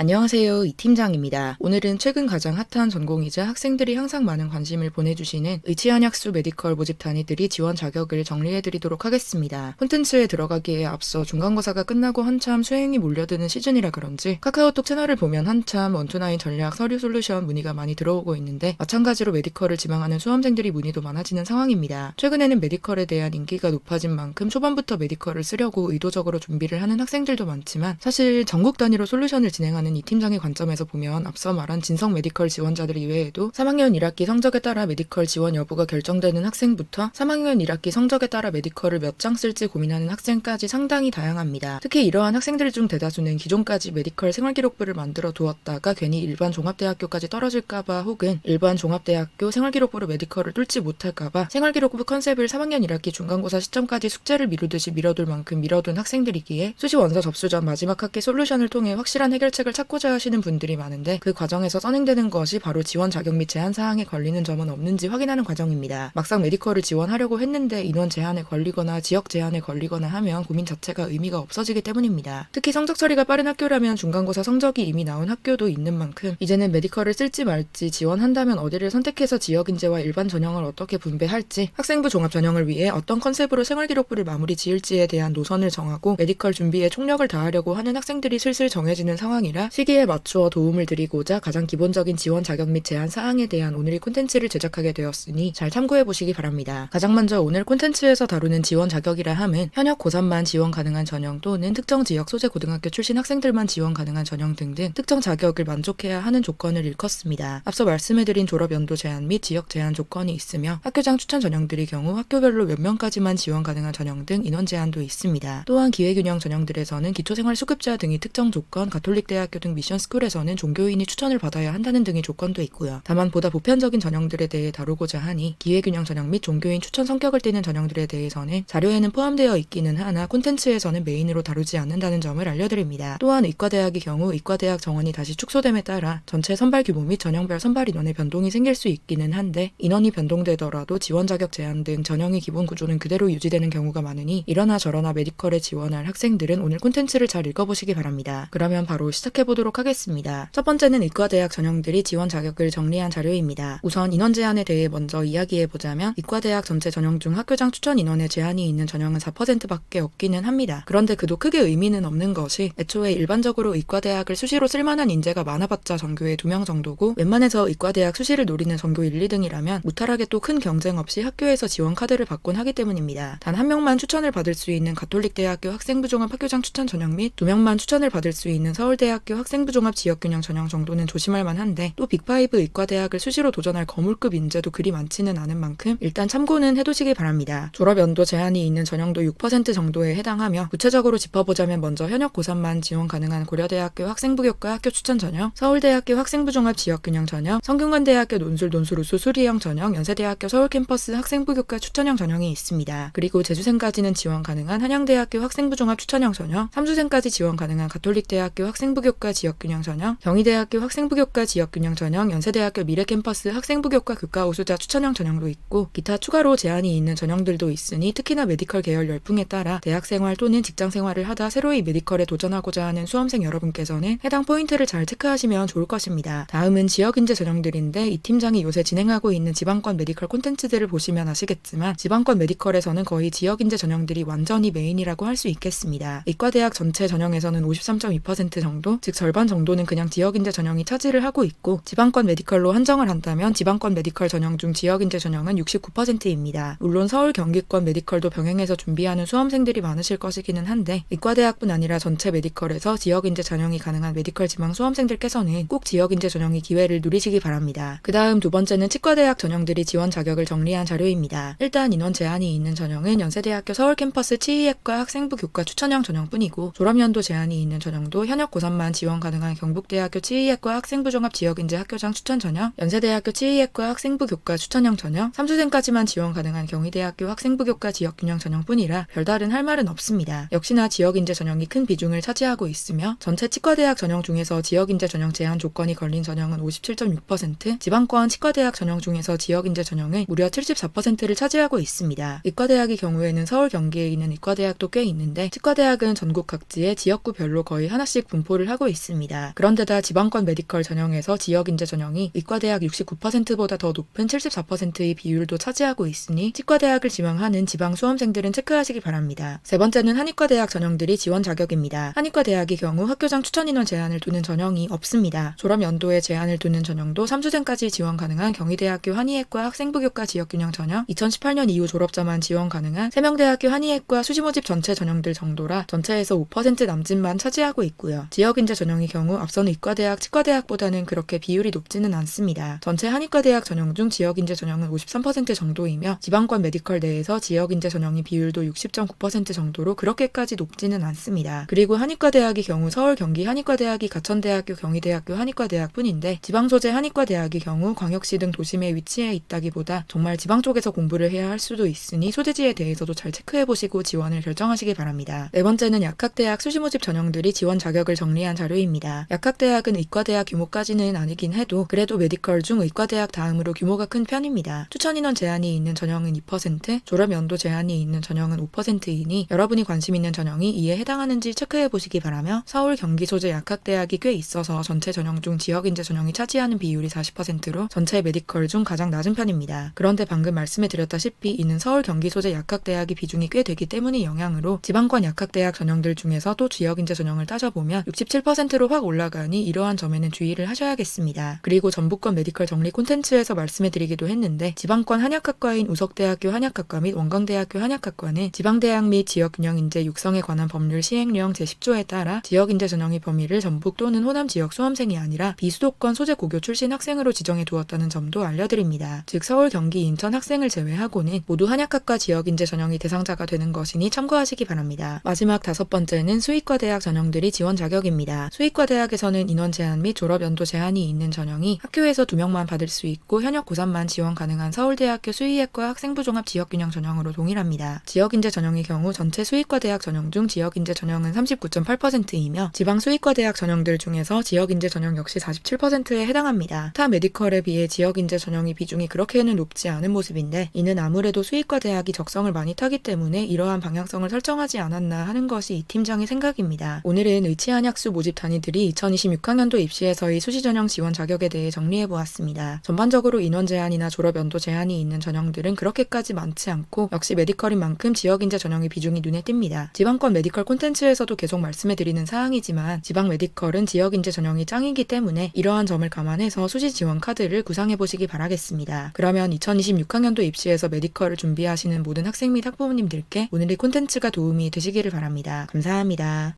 안녕하세요. 이 팀장입니다. 오늘은 최근 가장 핫한 전공이자 학생들이 항상 많은 관심을 보내주시는 의치한약수 메디컬 모집 단위들이 지원 자격을 정리해드리도록 하겠습니다. 콘텐츠에 들어가기에 앞서 중간고사가 끝나고 한참 수행이 몰려드는 시즌이라 그런지 카카오톡 채널을 보면 한참 원투나인 전략 서류 솔루션 문의가 많이 들어오고 있는데 마찬가지로 메디컬을 지망하는 수험생들이 문의도 많아지는 상황입니다. 최근에는 메디컬에 대한 인기가 높아진 만큼 초반부터 메디컬을 쓰려고 의도적으로 준비를 하는 학생들도 많지만 사실 전국 단위로 솔루션을 진행하는 이 팀장의 관점에서 보면 앞서 말한 진성 메디컬 지원자들 이외에도 3학년 1학기 성적에 따라 메디컬 지원 여부가 결정되는 학생부터 3학년 1학기 성적에 따라 메디컬을 몇 장 쓸지 고민하는 학생까지 상당히 다양합니다. 특히 이러한 학생들 중 대다수는 기존까지 메디컬 생활기록부를 만들어 두었다가 괜히 일반 종합대학교까지 떨어질까봐 혹은 일반 종합대학교 생활기록부로 메디컬을 뚫지 못할까봐 생활기록부 컨셉을 3학년 1학기 중간고사 시점까지 숙제를 미루듯이 미뤄둘 만큼 미뤄둔 학생들이기에 수시 원서 접수 전 마지막 학기 솔루션을 통해 확실한 해결책을 찾고자 하시는 분들이 많은데 그 과정에서 선행되는 것이 바로 지원 자격 및 제한 사항에 걸리는 점은 없는지 확인하는 과정입니다. 막상 메디컬을 지원하려고 했는데 인원 제한에 걸리거나 지역 제한에 걸리거나 하면 고민 자체가 의미가 없어지기 때문입니다. 특히 성적 처리가 빠른 학교라면 중간고사 성적이 이미 나온 학교도 있는 만큼 이제는 메디컬을 쓸지 말지 지원한다면 어디를 선택해서 지역 인재와 일반 전형을 어떻게 분배할지 학생부 종합 전형을 위해 어떤 컨셉으로 생활기록부를 마무리 지을지에 대한 노선을 정하고 메디컬 준비에 총력을 다하려고 하는 학생들이 슬슬 정해지는 상황이라 시기에 맞추어 도움을 드리고자 가장 기본적인 지원 자격 및 제한 사항에 대한 오늘 이 콘텐츠를 제작하게 되었으니 잘 참고해 보시기 바랍니다. 가장 먼저 오늘 콘텐츠에서 다루는 지원 자격이라 함은 현역 고3만 지원 가능한 전형 또는 특정 지역 소재 고등학교 출신 학생들만 지원 가능한 전형 등등 특정 자격을 만족해야 하는 조건을 일컫습니다. 앞서 말씀해드린 졸업 연도 제한 및 지역 제한 조건이 있으며 학교장 추천 전형들의 경우 학교별로 몇 명까지만 지원 가능한 전형 등 인원 제한도 있습니다. 또한 기회균형 전형들에서는 기초생활 수급자 등이 특정 조건, 가톨릭 대학 교 등 미션 스쿨에서는 종교인이 추천을 받아야 한다는 등의 조건도 있고요. 다만 보다 보편적인 전형들에 대해 다루고자 하니 기회균형 전형 및 종교인 추천 성격을 띠는 전형들에 대해서는 자료에는 포함되어 있기는 하나 콘텐츠에서는 메인으로 다루지 않는다는 점을 알려드립니다. 또한 의과대학의 경우 의과대학 정원이 다시 축소됨에 따라 전체 선발 규모 및 전형별 선발 인원의 변동이 생길 수 있기는 한데 인원이 변동되더라도 지원 자격 제한 등 전형의 기본 구조는 그대로 유지되는 경우가 많으니 이러나 저러나 메디컬에 지원할 학생들은 오늘 콘텐츠를 잘 읽어보시기 바랍니다. 그러면 바로 시작해 보도록 하겠습니다. 첫 번째는 의과대학 전형들이 지원 자격을 정리한 자료입니다. 우선 인원 제한에 대해 먼저 이야기해 보자면 의과대학 전체 전형 중 학교장 추천 인원에 제한이 있는 전형은 4%밖에 없기는 합니다. 그런데 그도 크게 의미는 없는 것이 애초에 일반적으로 의과대학을 수시로 쓸만한 인재가 많아봤자 전교에 2명 정도고 웬만해서 의과대학 수시를 노리는 전교 1, 2등이라면 무탈하게 또 큰 경쟁 없이 학교에서 지원 카드를 받곤 하기 때문입니다. 단 한 명만 추천을 받을 수 있는 가톨릭 대학교 학생부 종합 학교장 추천 전형 및 두 명만 추천을 받을 수 있는 서울대학교 학생부 종합 지역균형 전형 정도는 조심할 만한데 또 빅5 의과대학을 수시로 도전할 거물급 인재도 그리 많지는 않은 만큼 일단 참고는 해두시기 바랍니다. 졸업 연도 제한이 있는 전형도 6% 정도에 해당하며 구체적으로 짚어보자면 먼저 현역 고3만 지원 가능한 고려대학교 학생부 교과 학교 추천 전형, 서울대학교 학생부 종합 지역균형 전형, 성균관대학교 논술 논술 우수 수리형 전형, 연세대학교 서울 캠퍼스 학생부 교과 추천형 전형이 있습니다. 그리고 재수생까지는 지원 가능한 한양대학교 학생부 종합 추천형 전형, 삼수생까지 지원 가능한 가톨릭대학교 학생부 교과 지역균형 전형, 경희대학교 학생부 교과 지역균형 전형, 연세대학교 미래캠퍼스 학생부 교과 교과 우수자 추천형 전형도 있고 기타 추가로 제한이 있는 전형들도 있으니 특히나 메디컬 계열 열풍에 따라 대학생활 또는 직장생활을 하다 새로이 메디컬에 도전하고자 하는 수험생 여러분께서는 해당 포인트를 잘 체크하시면 좋을 것입니다. 다음은 지역인재 전형들인데 이 팀장이 요새 진행하고 있는 지방권 메디컬 콘텐츠들을 보시면 아시겠지만 지방권 메디컬에서는 거의 지역인재 전형들이 완전히 메인이라고 할 수 있겠습니다. 이과대학 전체 전형에서는 53.2% 정도, 즉 절반 정도는 그냥 지역인재 전형이 차지를 하고 있고 지방권 메디컬로 한정을 한다면 지방권 메디컬 전형 중 지역인재 전형은 69%입니다. 물론 서울 경기권 메디컬도 병행해서 준비하는 수험생들이 많으실 것이기는 한데 이과대학뿐 아니라 전체 메디컬에서 지역인재 전형이 가능한 메디컬 지망 수험생들께서는 꼭 지역인재 전형이 기회를 누리시기 바랍니다. 그 다음 두 번째는 치과대학 전형들이 지원 자격을 정리한 자료입니다. 일단 인원 제한이 있는 전형은 연세대학교 서울 캠퍼스 치의학과 학생부 교과 추천형 전형뿐이고 졸업연도 제한이 있는 전형도 현역 고3만 지원 가능한 경북대학교 치의학과 학생부 종합 지역인재 학교장 추천 전형, 연세대학교 치의학과 학생부 교과 추천형 전형, 삼수생까지만 지원 가능한 경희대학교 학생부 교과 지역 균형 전형뿐이라 별다른 할 말은 없습니다. 역시나 지역인재 전형이 큰 비중을 차지하고 있으며 전체 치과대학 전형 중에서 지역인재 전형 제한 조건이 걸린 전형은 57.6%, 지방권 치과대학 전형 중에서 지역인재 전형은 무려 74%를 차지하고 있습니다. 의과대학의 경우에는 서울 경기에 있는 의과대학도 꽤 있는데 치과대학은 전국 각지의 지역구별로 거의 하나씩 분포를 하고 있습니다. 그런데다 지방권 메디컬 전형에서 지역 인재 전형이 의과대학 69%보다 더 높은 74%의 비율도 차지하고 있으니 치과대학을 지망하는 지방 수험생들은 체크하시기 바랍니다. 세 번째는 한의과대학 전형들이 지원 자격입니다. 한의과대학의 경우 학교장 추천 인원 제한을 두는 전형이 없습니다. 졸업 연도에 제한을 두는 전형도 3수생까지 지원 가능한 경희대학교 한의학과 학생부교과 지역균형 전형, 2018년 이후 졸업자만 지원 가능한 세명대학교 한의학과 수시모집 전체 전형들 정도라 전체에서 5% 남짓만 차지하고 있고요. 지역 인재 전형의 경우 앞선 의과대학, 치과대학보다는 그렇게 비율이 높지는 않습니다. 전체 한의과대학 전형 중 지역인재 전형은 53% 정도이며 지방권 메디컬 내에서 지역인재 전형의 비율도 60.9% 정도로 그렇게까지 높지는 않습니다. 그리고 한의과대학의 경우 서울 경기 한의과대학이 가천대학교 경희대학교 한의과대학뿐인데 지방 소재 한의과대학의 경우 광역시 등 도심에 위치해 있다기보다 정말 지방 쪽에서 공부를 해야 할 수도 있으니 소재지에 대해서도 잘 체크해 보시고 지원을 결정하시기 바랍니다. 네 번째는 약학대학 수시모집 전형들이 지원 자격을 정리한 자료입니다. 약학대학은 의과대학 규모까지는 아니긴 해도 그래도 메디컬 중 의과대학 다음으로 규모가 큰 편입니다. 추천 인원 제한이 있는 전형은 2%, 졸업 연도 제한이 있는 전형은 5%이니 여러분이 관심 있는 전형이 이에 해당하는지 체크해 보시기 바라며 서울 경기 소재 약학대학이 꽤 있어서 전체 전형 중 지역 인재 전형이 차지하는 비율이 40%로 전체 메디컬 중 가장 낮은 편입니다. 그런데 방금 말씀해 드렸다시피 이는 서울 경기 소재 약학대학의 비중이 꽤 되기 때문의 영향으로 지방권 약학대학 전형들 중에서 또 지역 인재 전형을 따져보면 67%로 확 올라가니 이러한 점에는 주의를 하셔야겠습니다. 그리고 전북권 메디컬 정리 콘텐츠에서 말씀해 드리기도 했는데 지방권 한약학과인 우석대학교 한약학과 및 원광대학교 한약학과는 지방대학 및 지역균형인재 육성에 관한 법률 시행령 제10조에 따라 지역인재 전형의 범위를 전북 또는 호남 지역 수험생이 아니라 비수도권 소재 고교 출신 학생으로 지정해 두었다는 점도 알려드립니다. 즉 서울, 경기, 인천 학생을 제외하고는 모두 한약학과 지역인재 전형이 대상자가 되는 것이니 참고하시기 바랍니다. 마지막 다섯 번째는 수의과 대학 전형들이 지원 자격입니다. 수의과 대학에서는 인원 제한 및 졸업 연도 제한이 있는 전형이 학교에서 두 명만 받을 수 있고 현역 고3만 지원 가능한 서울대학교 수의학과 학생부 종합 지역균형 전형으로 동일합니다. 지역인재 전형의 경우 전체 수의과 대학 전형 중 지역인재 전형은 39.8%이며 지방 수의과 대학 전형들 중에서 지역인재 전형 역시 47%에 해당합니다. 타 메디컬에 비해 지역인재 전형의 비중이 그렇게는 높지 않은 모습인데 이는 아무래도 수의과 대학이 적성을 많이 타기 때문에 이러한 방향성을 설정하지 않았나 하는 것이 이 팀장의 생각입니다. 오늘은 의치한약수 모집 단위들이 2026학년도 입시에서의 수시 전형 지원 자격에 대해 정리해 보았습니다. 전반적으로 인원 제한이나 졸업 연도 제한이 있는 전형들은 그렇게까지 많지 않고 역시 메디컬인 만큼 지역 인재 전형의 비중이 눈에 띕니다. 지방권 메디컬 콘텐츠에서도 계속 말씀해 드리는 사항이지만 지방 메디컬은 지역 인재 전형이 짱이기 때문에 이러한 점을 감안해서 수시 지원 카드를 구상해 보시기 바라겠습니다. 그러면 2026학년도 입시에서 메디컬을 준비하시는 모든 학생 및 학부모님들께 오늘의 콘텐츠가 도움이 되시기를 바랍니다. 감사합니다.